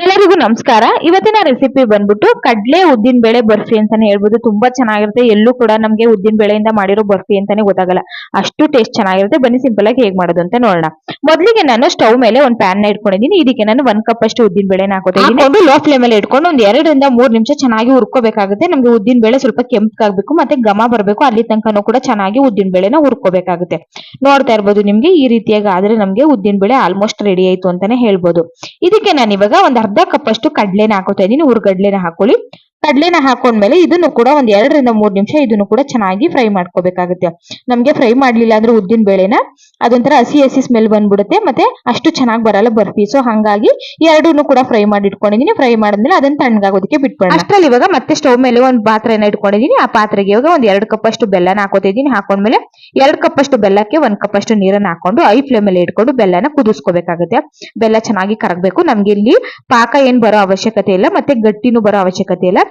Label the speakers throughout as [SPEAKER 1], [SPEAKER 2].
[SPEAKER 1] ಎಲ್ಲರಿಗೂ ನಮಸ್ಕಾರ. ಇವತ್ತಿನ ರೆಸಿಪಿ ಬಂದ್ಬಿಟ್ಟು ಕಡಲೆ ಉದ್ದಿನ ಬೇಳೆ ಬರ್ಫಿ ಅಂತಾನೆ ಹೇಳ್ಬೋದು. ತುಂಬಾ ಚೆನ್ನಾಗಿರುತ್ತೆ. ಎಲ್ಲೂ ಕೂಡ ನಮ್ಗೆ ಉದ್ದಿನ ಬೇಳೆಯಿಂದ ಮಾಡಿರೋ ಬರ್ಫಿ ಅಂತಾನೆ ಗೊತ್ತಾಗಲ್ಲ. ಅಷ್ಟು ಟೇಸ್ಟ್ ಚೆನ್ನಾಗಿರುತ್ತೆ. ಬನ್ನಿ ಸಿಂಪಲ್ ಆಗಿ ಹೇಗೆ ಮಾಡೋದು ಅಂತ ನೋಡೋಣ. ಮೊದಲಿಗೆ ನಾನು ಸ್ಟವ್ ಮೇಲೆ ಒಂದು ಪ್ಯಾನ್ನ ಇಟ್ಕೊಂಡಿದ್ದೀನಿ. ಇದಕ್ಕೆ ನಾನು ಒನ್ ಕಪ್ ಅಷ್ಟು ಉದ್ದಿನ ಬೇಳೆನ ಇದ್ದೀನಿ ಲೋ ಫ್ಲೇಮ್ ಅಲ್ಲಿ ಇಟ್ಕೊಂಡು ಒಂದ್ ಎರಡರಿಂದ ಮೂರ್ ನಿಮಿಷ ಚೆನ್ನಾಗಿ ಹುರ್ಕೋಬೇಕಾಗುತ್ತೆ. ನಮ್ಗೆ ಉದ್ದಿನ ಬೇಳೆ ಸ್ವಲ್ಪ ಕೆಂಪಗಾಗ್ಬೇಕು ಮತ್ತೆ ಘಮ ಬರಬೇಕು. ಅಲ್ಲಿ ತನಕನೂ ಕೂಡ ಚೆನ್ನಾಗಿ ಉದ್ದಿನ ಬೇಳೆನ ಹುರ್ಕೋಬೇಕಾಗುತ್ತೆ. ನೋಡ್ತಾ ಇರ್ಬೋದು ನಿಮ್ಗೆ ಈ ರೀತಿಯಾಗಿ ಆದ್ರೆ ನಮ್ಗೆ ಉದ್ದಿನ ಬೇಳೆ ಆಲ್ಮೋಸ್ಟ್ ರೆಡಿ ಆಯ್ತು ಅಂತಾನೆ ಹೇಳ್ಬೋದು. ಇದಕ್ಕೆ ನಾನು ಇವಾಗ ಒಂದ್ ಅರ್ಧ ಕಪ್ಪಷ್ಟು ಕಡ್ಲೆನ ಹಾಕೋತಾ ಇದ್ದೀನಿ. ಹುರ್ಗಡ್ಲೆನ ಹಾಕೊಳ್ಳಿ. ಕಡ್ಲೆನ ಹಾಕೊಂಡ್ಮೇಲೆ ಇದನ್ನು ಕೂಡ ಒಂದ್ ಎರಡರಿಂದ ಮೂರ್ ನಿಮಿಷ ಇದನ್ನು ಕೂಡ ಚೆನ್ನಾಗಿ ಫ್ರೈ ಮಾಡ್ಕೋಬೇಕಾಗುತ್ತೆ. ನಮ್ಗೆ ಫ್ರೈ ಮಾಡ್ಲಿಲ್ಲ ಅಂದ್ರೆ ಉದ್ದಿನ ಬೇಳೆನ ಅದೊಂಥರ ಹಸಿ ಹಸಿ ಸ್ಮೆಲ್ ಬಂದ್ಬಿಡುತ್ತೆ. ಮತ್ತೆ ಅಷ್ಟು ಚೆನ್ನಾಗಿ ಬರಲ್ಲ ಬರ್ಫಿ. ಸೊ ಹಂಗಾಗಿ ಎರಡನ್ನೂ ಕೂಡ ಫ್ರೈ ಮಾಡಿ ಇಟ್ಕೊಂಡಿದೀನಿ ಫ್ರೈ ಮಾಡಿದ್ಮೇಲೆ ಅದನ್ನ ತಣ್ಣಗಾಗೋದಕ್ಕೆ ಬಿಟ್ಬಿಡೋಣ. ಅಷ್ಟ್ರಲ್ಲಿ ಇವಾಗ ಮತ್ತೆ ಸ್ಟವ್ ಮೇಲೆ ಒಂದು ಪಾತ್ರೆನ ಇಟ್ಕೊಂಡಿದೀನಿ. ಆ ಪಾತ್ರೆಗೆ ಇವಾಗ ಒಂದ್ ಎರಡು ಕಪ್ ಅಷ್ಟು ಬೆಲ್ಲನ ಹಾಕೋತಿದ್ದೀನಿ ಹಾಕೊಂಡ್ಮೇಲೆ ಎರಡು ಕಪ್ ಅಷ್ಟು ಬೆಲ್ಲಕ್ಕೆ ಒಂದ್ ಕಪ್ ಅಷ್ಟು ನೀರನ್ನ ಹಾಕೊಂಡು ಐ ಫ್ಲೇಮ್ ಅಲ್ಲಿ ಇಟ್ಕೊಂಡು ಬೆಲ್ಲನ ಕುದಿಸ್ಕೋಬೇಕಾಗುತ್ತೆ. ಬೆಲ್ಲ ಚೆನ್ನಾಗಿ ಕರಗಬೇಕು. ನಮ್ಗೆ ಇಲ್ಲಿ ಪಾಕ ಏನ್ ಬರೋ ಅವಶ್ಯಕತೆ ಇಲ್ಲ. ಮತ್ತೆ ಗಟ್ಟಿನೂ ಬರೋ ಅವಶ್ಯಕತೆ ಇಲ್ಲ.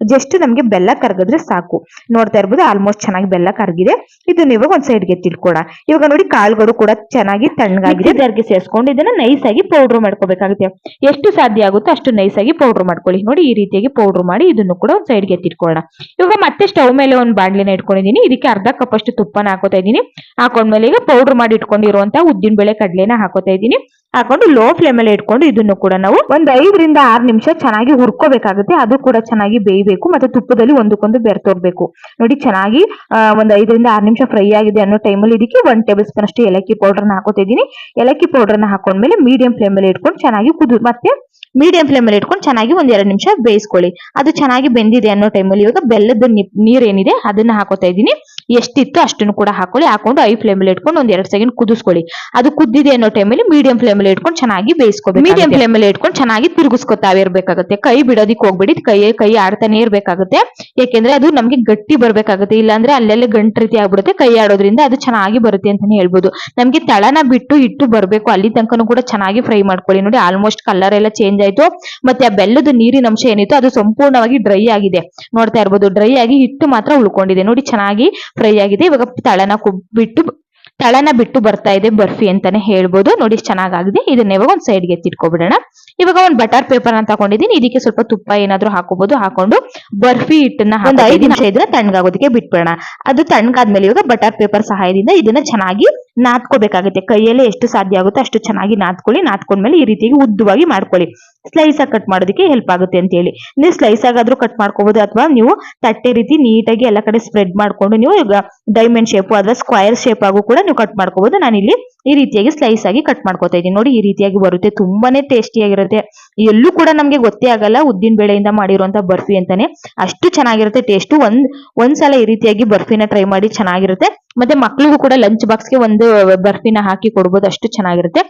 [SPEAKER 1] ಜಸ್ಟ್ ನಮ್ಗೆ ಬೆಲ್ಲ ಕರಗಿದ್ರೆ ಸಾಕು. ನೋಡ್ತಾ ಇರ್ಬೋದು ಆಲ್ಮೋಸ್ಟ್ ಚೆನ್ನಾಗಿ ಬೆಲ್ಲ ಕರ್ಗಿದೆ. ಇದನ್ನ ಇವಾಗ ಒಂದ್ ಸೈಡ್ಗೆ ತಿಳ್ಕೊಡ ಇವಾಗ ನೋಡಿ ಕಾಳುಗಳು ಕೂಡ ಚೆನ್ನಾಗಿ ತಣ್ಣಗಾಗಿದೆ. ಜರ್ಗೆ ಸೇರ್ಸ್ಕೊಂಡು ಇದನ್ನ ನೈಸ್ ಆಗಿ ಪೌಡರ್ ಮಾಡ್ಕೋಬೇಕಾಗುತ್ತೆ. ಎಷ್ಟು ಸಾಧ್ಯ ಆಗುತ್ತೋ ಅಷ್ಟು ನೈಸ್ ಆಗಿ ಪೌಡರ್ ಮಾಡ್ಕೊಳ್ಳಿ. ನೋಡಿ ಈ ರೀತಿಯಾಗಿ ಪೌಡರ್ ಮಾಡಿ ಇದನ್ನು ಕೂಡ ಒಂದ್ ಸೈಡ್ಗೆ ಎತ್ತಿಟ್ಕೊಳ್ಳೋಣ ಇವಾಗ ಮತ್ತೆ ಸ್ಟವ್ ಮೇಲೆ ಒಂದು ಬಾಣ್ಲಿನ ಇಟ್ಕೊಂಡಿದೀನಿ ಇದಕ್ಕೆ ಅರ್ಧ ಕಪ್ ಅಷ್ಟು ತುಪ್ಪನ ಹಾಕೋತಾ ಇದೀನಿ ಹಾಕೊಂಡ್ಮೇಲೆ ಈಗ ಪೌಡರ್ ಮಾಡಿ ಇಟ್ಕೊಂಡಿರುವಂತಹ ಉದ್ದಿನ ಬೇಳೆ ಕಡಲೆನ ಹಾಕೋತಾ ಇದೀನಿ ಹಾಕೊಂಡು ಲೋ ಫ್ಲೇಮ್ ಅಲ್ಲಿ ಇಟ್ಕೊಂಡು ಇದನ್ನು ಕೂಡ ನಾವು ಒಂದ್ ಐದರಿಂದ ಆರು ನಿಮಿಷ ಚೆನ್ನಾಗಿ ಹುರ್ಕೋಬೇಕಾಗುತ್ತೆ. ಅದು ಕೂಡ ಚೆನ್ನಾಗಿ ಬೇಯಬೇಕು ಮತ್ತೆ ತುಪ್ಪದಲ್ಲಿ ಒಂದಕ್ಕೊಂದು ಬೆರ್ತೋಗ್ಬೇಕು ನೋಡಿ ಚೆನ್ನಾಗಿ ಒಂದು ಐದರಿಂದ ಆರು ನಿಮಿಷ ಫ್ರೈ ಆಗಿದೆ ಅನ್ನೋ ಟೈಮಲ್ಲಿ ಇದಕ್ಕೆ ಒನ್ ಟೇಬಲ್ ಸ್ಪೂನ್ ಅಷ್ಟು ಏಲಕ್ಕಿ ಪೌಡರ್ನ ಹಾಕೋತಾ ಇದೀನಿ ಏಲಕ್ಕಿ ಪೌಡರ್ನ ಹಾಕೊಂಡ್ಮೇಲೆ ಮೀಡಿಯಂ ಫ್ಲೇಮ್ ಅಲ್ಲಿ ಇಟ್ಕೊಂಡು ಚೆನ್ನಾಗಿ ಕುದು, ಮತ್ತೆ ಮೀಡಿಯಂ ಫ್ಲೇಮ್ ಅಲ್ಲಿ ಇಟ್ಕೊಂಡು ಚೆನ್ನಾಗಿ ಒಂದ್ ಎರಡು ನಿಮಿಷ ಬೇಯಿಸ್ಕೊಳ್ಳಿ. ಅದು ಚೆನ್ನಾಗಿ ಬೆಂದಿದೆ ಅನ್ನೋ ಟೈಮಲ್ಲಿ ಇವಾಗ ಬೆಲ್ಲದ ನೀರೇನಿದೆ ಅದನ್ನ ಹಾಕೋತಾ ಇದೀನಿ ಎಷ್ಟಿತ್ತು ಅಷ್ಟನ್ನು ಕೂಡ ಹಾಕೊಳ್ಳಿ. ಹಾಕೊಂಡು ಐ ಫ್ಲೇಮ್ ಅಲ್ಲಿ ಇಟ್ಕೊಂಡು ಒಂದ್ ಎರಡು ಸೆಕೆಂಡ್ ಕುದಿಸ್ಕೊಳ್ಳಿ. ಅದು ಕುದ್ದಿದೆ ಅನ್ನೋ ಟೈಮಲ್ಲಿ ಮೀಡಿಯಂ ಫ್ಲೇಮ್ ಅಲ್ಲಿ ಇಟ್ಕೊಂಡು ಚೆನ್ನಾಗಿ ಬೇಯಿಸ್ಕೊಬೇಕು ಮೀಡಿಯಂ ಫ್ಲೇಮ್ ಅಲ್ಲಿ ಇಟ್ಕೊಂಡು ಚೆನ್ನಾಗಿ ತಿರುಗಿಸ್ಕೊತಾ ಇರಬೇಕಾಗುತ್ತೆ. ಕೈ ಬಿಡೋದಿಕ್ ಹೋಗ್ಬೇಡಿ. ಕೈ ಕೈ ಆಡ್ತಾನೆ ಇರ್ಬೇಕಾಗುತ್ತೆ. ಯಾಕೆಂದ್ರೆ ಅದು ನಮ್ಗೆ ಗಟ್ಟಿ ಬರ್ಬೇಕಾಗುತ್ತೆ. ಇಲ್ಲಾಂದ್ರೆ ಅಲ್ಲೆಲ್ಲ ಗಂಟು ರೀತಿ ಆಗ್ಬಿಡುತ್ತೆ. ಕೈ ಆಡೋದ್ರಿಂದ ಅದು ಚೆನ್ನಾಗಿ ಬರುತ್ತೆ ಅಂತಾನೆ ಹೇಳ್ಬೋದು. ನಮ್ಗೆ ತಳನ ಬಿಟ್ಟು ಇಟ್ಟು ಬರ್ಬೇಕು. ಅಲ್ಲಿ ತನಕನೂ ಕೂಡ ಚೆನ್ನಾಗಿ ಫ್ರೈ ಮಾಡ್ಕೊಳ್ಳಿ. ನೋಡಿ ಆಲ್ಮೋಸ್ಟ್ ಕಲರ್ ಎಲ್ಲ ಚೇಂಜ್ ಆಯ್ತು. ಮತ್ತೆ ಆ ಬೆಲ್ಲದ ನೀರಿನ ಅಂಶ ಏನಿತ್ತು ಅದು ಸಂಪೂರ್ಣವಾಗಿ ಡ್ರೈ ಆಗಿದೆ. ನೋಡ್ತಾ ಇರ್ಬೋದು. ಡ್ರೈ ಆಗಿ ಹಿಟ್ಟು ಮಾತ್ರ ಉಳ್ಕೊಂಡಿದೆ. ನೋಡಿ, ಚೆನ್ನಾಗಿ ಫ್ರೈ ಆಗಿದೆ. ಇವಾಗ ತಳನ ಬಿಟ್ಟು ತಳನ ಬಿಟ್ಟು ಬರ್ತಾ ಇದೆ ಬರ್ಫಿ ಅಂತಾನೆ ಹೇಳ್ಬೋದು. ನೋಡಿ ಚೆನ್ನಾಗಾಗಿದೆ. ಇದನ್ನ ಇವಾಗ ಒಂದು ಸೈಡ್ಗೆ ಎತ್ತಿಟ್ಕೊಬಿಡೋಣ. ಇವಾಗ ಒಂದು ಬಟರ್ ಪೇಪರ್ ಅಂತ ತಗೊಂಡಿದ್ದೀನಿ. ಇದಕ್ಕೆ ಸ್ವಲ್ಪ ತುಪ್ಪ ಏನಾದ್ರು ಹಾಕೋಬಹುದು ಹಾಕೊಂಡು ಬರ್ಫಿ ಹಿಟ್ಟನ್ನ ಒಂದು ಐದು ನಿಮಿಷ ಇದನ್ನ ತಣ್ಣಗಾಗೋದಕ್ಕೆ ಬಿಟ್ಬಿಡೋಣ. ಅದು ತಣ್ಣಗಾದ್ಮೇಲೆ ಇವಾಗ ಬಟರ್ ಪೇಪರ್ ಸಹಾಯದಿಂದ ಇದನ್ನ ಚೆನ್ನಾಗಿ ನಾದ್ಕೋಬೇಕಾಗುತ್ತೆ. ಕೈಯಲ್ಲೇ ಎಷ್ಟು ಸಾಧ್ಯ ಆಗುತ್ತೋ ಅಷ್ಟು ಚೆನ್ನಾಗಿ ನಾದ್ಕೊಳ್ಳಿ. ನಾದ್ಕೊಂಡ್ಮೇಲೆ ಈ ರೀತಿಯಾಗಿ ಉದ್ದವಾಗಿ ಮಾಡ್ಕೊಳ್ಳಿ. ಸ್ಲೈಸ್ ಆಗಿ ಕಟ್ ಮಾಡೋದಕ್ಕೆ ಹೆಲ್ಪ್ ಆಗುತ್ತೆ ಅಂತ ಹೇಳಿ ನೀವು ಸ್ಲೈಸ್ ಆಗಾದ್ರೂ ಕಟ್ ಮಾಡ್ಕೋಬಹುದು ಅಥವಾ ನೀವು ತಟ್ಟೆ ರೀತಿ ನೀಟಾಗಿ ಎಲ್ಲ ಕಡೆ ಸ್ಪ್ರೆಡ್ ಮಾಡ್ಕೊಂಡು ನೀವು ಈಗ ಡೈಮಂಡ್ ಶೇಪ್ ಅಥವಾ ಸ್ಕ್ವೈರ್ ಶೇಪ್ ಆಗು ಕೂಡ ನೀವು ಕಟ್ ಮಾಡ್ಕೋಬಹುದು ನಾನು ಇಲ್ಲಿ ಈ ರೀತಿಯಾಗಿ ಸ್ಲೈಸ್ ಆಗಿ ಕಟ್ ಮಾಡ್ಕೋತಾ ಇದ್ದೀನಿ. ನೋಡಿ, ಈ ರೀತಿಯಾಗಿ ಬರುತ್ತೆ. ತುಂಬಾನೇ ಟೇಸ್ಟಿ ಆಗಿರುತ್ತೆ. ಎಲ್ಲೂ ಕೂಡ ನಮಗೆ ಗೊತ್ತೇ ಆಗಲ್ಲ ಉದ್ದಿನ ಬೇಳೆಯಿಂದ ಮಾಡಿರುವಂತ ಬರ್ಫಿ ಅಂತಾನೆ. ಅಷ್ಟು ಚೆನ್ನಾಗಿರುತ್ತೆ. ಟೇಸ್ಟ್ ಒಂದ್, ಒಂದ್ಸಲ ಈ ರೀತಿಯಾಗಿ ಬರ್ಫಿನ ಟ್ರೈ ಮಾಡಿ ಚೆನ್ನಾಗಿರುತ್ತೆ. ಮತ್ತೆ ಮಕ್ಳಿಗೂ ಕೂಡ ಲಂಚ್ ಬಾಕ್ಸ್ಗೆ ಒಂದು ಬರ್ಫಿನ ಹಾಕಿ ಕೊಡ್ಬೋದು. ಅಷ್ಟು ಚೆನ್ನಾಗಿರುತ್ತೆ.